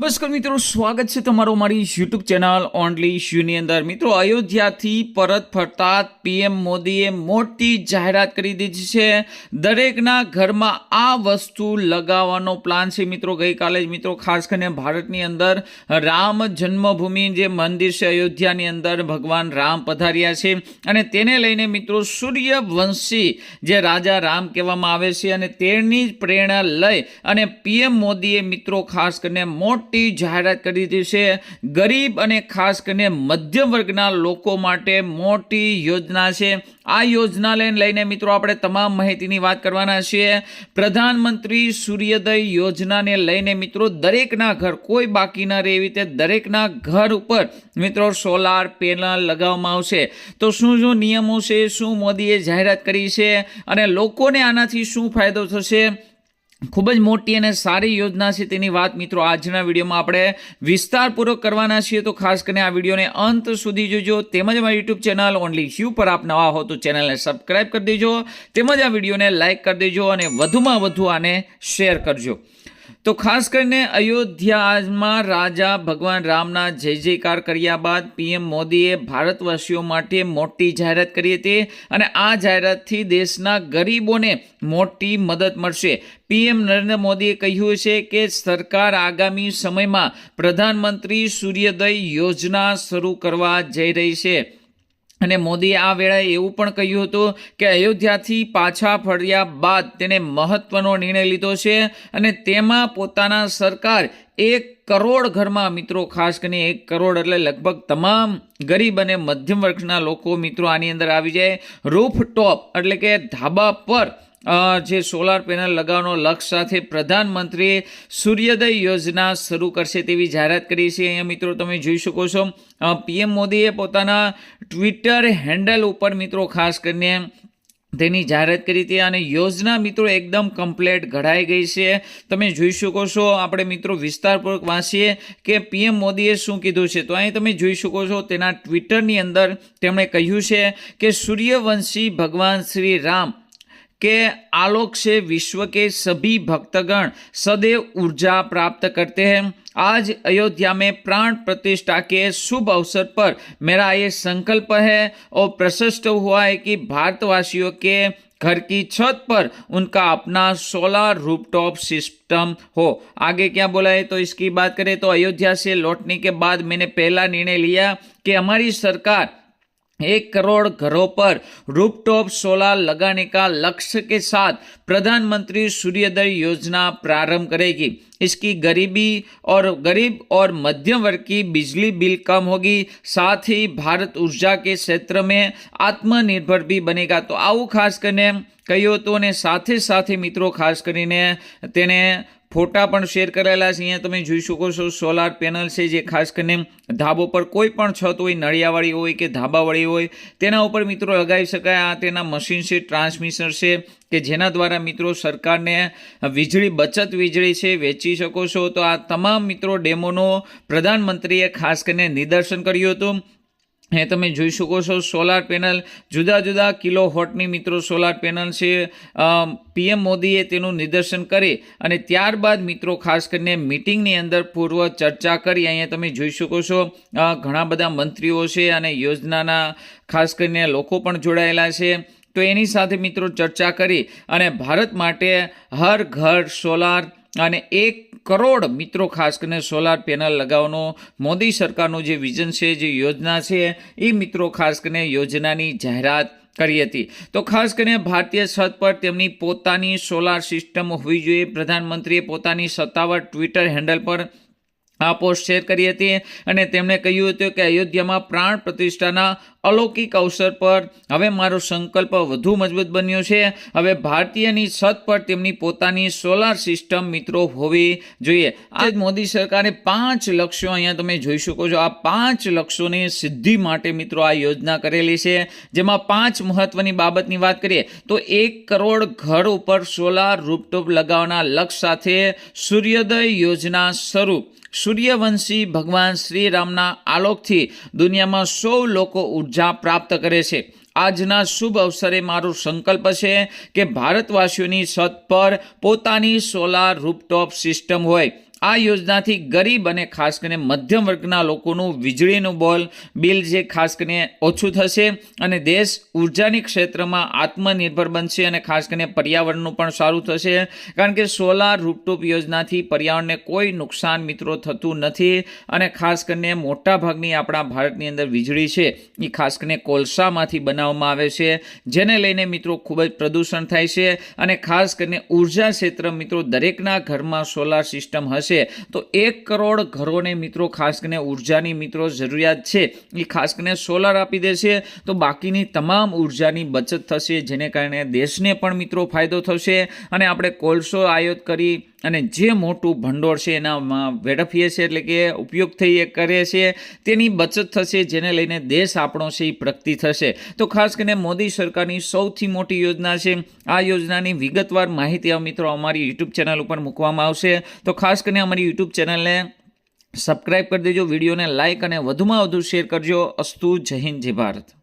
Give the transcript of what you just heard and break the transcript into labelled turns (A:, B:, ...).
A: નમસ્કાર મિત્રો, સ્વાગત છે તમારો મારી યુટ્યુબ ચેનલ ઓનલી શ્યુની અંદર. મિત્રો, અયોધ્યાથી પરત ફરતા પીએમ મોદીએ મોટી જાહેરાત કરી દીધી છે. દરેકના ઘરમાં આ વસ્તુ લગાવવાનો પ્લાન છે. મિત્રો, ગઈકાલે જ મિત્રો, ખાસ કરીને ભારતની અંદર રામ જન્મભૂમિ જે મંદિર છે અયોધ્યાની અંદર ભગવાન રામ પધાર્યા છે. અને તેને લઈને મિત્રો, સૂર્યવંશી જે રાજા રામ કહેવામાં આવે છે અને તેની જ પ્રેરણા લઈ અને પીએમ મોદીએ મિત્રો, ખાસ કરીને મોટી જાહેરાત કરી દીધી છે. ગરીબ અને ખાસ કરીને મધ્યમ વર્ગના લોકો માટે મોટી યોજના છે. આ યોજનાને લઈને મિત્રો આપણે તમામ માહિતીની વાત કરવાના છીએ. પ્રધાનમંત્રી સૂર્યોદય યોજનાને લઈને મિત્રો દરેકના ઘર કોઈ બાકી ન રહે એવી રીતે દરેકના ઘર ઉપર મિત્રો સોલાર પેનલ લગાવવામાં આવશે. તો શું શું નિયમો છે, શું મોદીએ જાહેરાત કરી છે અને લોકોને આનાથી શું ફાયદો થશે? ખૂબ જ મોટી અને સારી યોજના છે તેની વાત મિત્રો આજના વિડીયોમાં આપણે વિસ્તારપૂર્વક કરવાના છીએ. તો ખાસ કરીને આ વિડીયોને અંત સુધી જોજો. તેમજ મારી યુટ્યુબ ચેનલ ઓનલી શ્યુ પર આપ નવા હો તો ચેનલને સબસ્ક્રાઈબ કરી દેજો. તેમજ આ વિડીયોને લાઇક કરી દેજો અને વધુમાં વધુ આને શેર કરજો. તો ખાસ કરીને અયોધ્યામાં રાજા ભગવાન રામના જય જયકાર કર્યા બાદ પીએમ મોદીએ ભારતવાસીઓ માટે મોટી જાહેરાત કરી હતી અને આ જાહેરાતથી દેશના ગરીબોને મોટી મદદ મળશે. પીએમ નરેન્દ્ર મોદીએ કહ્યું છે કે સરકાર આગામી સમયમાં પ્રધાનમંત્રી સૂર્યોદય યોજના શરૂ કરવા જઈ રહી છે. અને મોદીએ આ વેળાએ એવું પણ કહ્યું હતું કે અયોધ્યાથી પાછા ફર્યા બાદ તેને મહત્વનો નિર્ણય લીધો છે અને તેમાં પોતાના સરકાર એક કરોડ ઘરમાં મિત્રો, ખાસ કરીને એક કરોડ એટલે લગભગ તમામ ગરીબ અને મધ્યમ વર્ગના લોકો મિત્રો આની અંદર આવી જાય. રૂફ ટોપ એટલે કે ધાબા પર જે સોલાર પેનલ લગાવવાનો લક્ષ્ય સાથે પ્રધાનમંત્રીએ સૂર્યોદય યોજના શરૂ કરશે તેવી જાહેરાત કરી છે. અહીંયા મિત્રો તમે જોઈ શકો છો પીએમ મોદીએ પોતાના ટ્વિટર હેન્ડલ ઉપર મિત્રો ખાસ કરીને તેની જાહેરાત કરી હતી અને યોજના મિત્રો એકદમ કમ્પ્લેટ ઘડાઈ ગઈ છે. તમે જોઈ શકો છો, આપણે મિત્રો વિસ્તારપૂર્વક વાંચીએ કે પીએમ મોદીએ શું કીધું છે. તો અહીં તમે જોઈ શકો છો, તેના ટ્વિટરની અંદર તેમણે કહ્યું છે કે સૂર્યવંશી ભગવાન શ્રી રામ के आलोक से विश्व के सभी भक्तगण सदैव ऊर्जा प्राप्त करते हैं। आज अयोध्या में प्राण प्रतिष्ठा के शुभ अवसर पर मेरा ये संकल्प है और प्रशस्त हुआ है कि भारतवासियों के घर की छत पर उनका अपना सोलर रूफटॉप सिस्टम हो। आगे क्या बोला है? तो इसकी बात करें तो अयोध्या से लौटने के बाद मैंने पहला निर्णय लिया कि हमारी सरकार एक करोड़ घरों पर रूपटॉप सोलर लगाने का लक्ष्य के साथ प्रधानमंत्री सूर्योदय योजना प्रारंभ करेगी इसकी गरीबी और गरीब और मध्यम वर्ग की बिजली बिल कम होगी साथ ही भारत ऊर्जा के क्षेत्र में आत्मनिर्भर भी बनेगा तो આવું ખાસ કરીને કહ્યું હતું અને સાથે સાથે મિત્રો ખાસ કરીને તેને ફોટા પણ શેર કરેલા છે. અહીંયા તમે જોઈ શકો છો સોલાર પેનલ છે જે ખાસ કરીને ધાબો પર કોઈ પણ છત હોય, નળિયાવાળી હોય કે ધાબાવાળી હોય, તેના ઉપર મિત્રો લગાવી શકાય. આ તેના મશીન છે ટ્રાન્સમિશન છે, કે જેના દ્વારા મિત્રો સરકારને વીજળી, બચત વીજળી છે, વેચી શકો છો. તો આ તમામ મિત્રો ડેમોનો પ્રધાનમંત્રીએ ખાસ કરીને નિદર્શન કર્યું હતું. એ તમે જોઈ શકો છો, સોલાર પેનલ, જુદા જુદા કિલો હોટની મિત્રો સોલાર પેનલ છે. પીએમ મોદીએ તેનું નિદર્શન કરી અને ત્યારબાદ મિત્રો ખાસ કરીને મિટિંગની અંદર પૂર્વ ચર્ચા કરી. અહીંયા તમે જોઈ શકો છો ઘણા બધા મંત્રીઓ છે અને યોજનાના ખાસ કરીને લોકો પણ જોડાયેલા છે. તો એની સાથે મિત્રો ચર્ચા કરી અને ભારત માટે હર ઘર સોલાર અને એક કરોડ મિત્રો ખાસ કરીને સોલાર પેનલ લગાવવાનો મોદી સરકારનું જે વિઝન છે, જે યોજના છે, એ મિત્રો ખાસ કરીને યોજનાની જાહેરાત કરી હતી. તો ખાસ કરીને ભારતીય છત પર તેમની પોતાની સોલાર સિસ્ટમ હોવી જોઈએ. પ્રધાનમંત્રીએ પોતાની સત્તાવાર ટ્વિટર હેન્ડલ પર આ પોસ્ટ શેર કરી હતી અને તેમણે કહ્યું હતું કે અયોધ્યામાં પ્રાણ પ્રતિષ્ઠાના અલૌકિક અવસર પર હવે મારો સંકલ્પ વધુ મજબૂત બન્યો છે. હવે ભારતીયની છત પર તેમની પોતાની સોલાર સિસ્ટમ મિત્રો હોવી જોઈએ. આ મોદી સરકારે પાંચ લક્ષ્યો અહીંયા તમે જોઈ શકો છો. આ પાંચ લક્ષ્યોની સિદ્ધિ માટે મિત્રો આ યોજના કરેલી છે. જેમાં પાંચ મહત્વની બાબતની વાત કરીએ તો એક કરોડ ઘર ઉપર સોલાર રૂપટોપ લગાવવાના લક્ષ્ય સાથે સૂર્યોદય યોજના શરૂ. સૂર્યવંશી ભગવાન શ્રીરામના આલોકથી દુનિયામાં સૌ લોકો ઊર્જા પ્રાપ્ત કરે છે. આજના શુભ અવસરે મારો સંકલ્પ છે કે ભારતવાસીઓની છત પર પોતાની સોલાર રૂપટોપ સિસ્ટમ હોય. આ યોજનાથી ગરીબ અને ખાસ કરીને મધ્યમ વર્ગના લોકોનું વીજળીનું બોલ, બિલ જે ખાસ કરીને ઓછું થશે અને દેશ ઉર્જાની ક્ષેત્રમાં આત્મનિર્ભર બનશે અને ખાસ કરીને પર્યાવરણનું પણ સારું થશે. કારણ કે સોલાર રૂપટોપ યોજનાથી પર્યાવરણને કોઈ નુકસાન મિત્રો થતું નથી અને ખાસ કરીને મોટાભાગની આપણા ભારતની અંદર વીજળી છે એ ખાસ કરીને કોલસામાંથી બનાવવામાં આવે છે, જેને લઈને મિત્રો ખૂબ જ પ્રદૂષણ થાય છે અને ખાસ કરીને ઊર્જા ક્ષેત્ર મિત્રો દરેકના ઘરમાં સોલાર સિસ્ટમ હશે. તો એક કરોડ ઘરોને મિત્રો, ખાસ કરીને ઉર્જાની મિત્રો, જરૂરિયાત છે. એ ખાસ કરીને સોલાર આપી દેશે તો બાકીની તમામ ઉર્જાની બચત થશે, જેને કારણે દેશને પણ મિત્રો ફાયદો થશે. અને આપણે કોલસો આયોત કરી અને જે મોટું ભંડોળ છે એનામાં વેડફીએ છીએ એટલે કે ઉપયોગ થઈ એ કરે છે, તેની બચત થશે, જેને લઈને દેશ આપણો છે એ પ્રગતિ થશે. તો ખાસ કરીને મોદી સરકારની સૌથી મોટી યોજના છે, આ યોજનાની વિગતવાર માહિતી મિત્રો અમારી યુટ્યુબ ચેનલ ઉપર મૂકવામાં આવશે. તો ખાસ કરીને અમારી યુટ્યુબ ચેનલને સબસ્ક્રાઈબ કરી દેજો, વિડીયોને લાઇક અને વધુમાં વધુ શેર કરજો. અસ્તુ, જય હિન્દ, જય ભારત.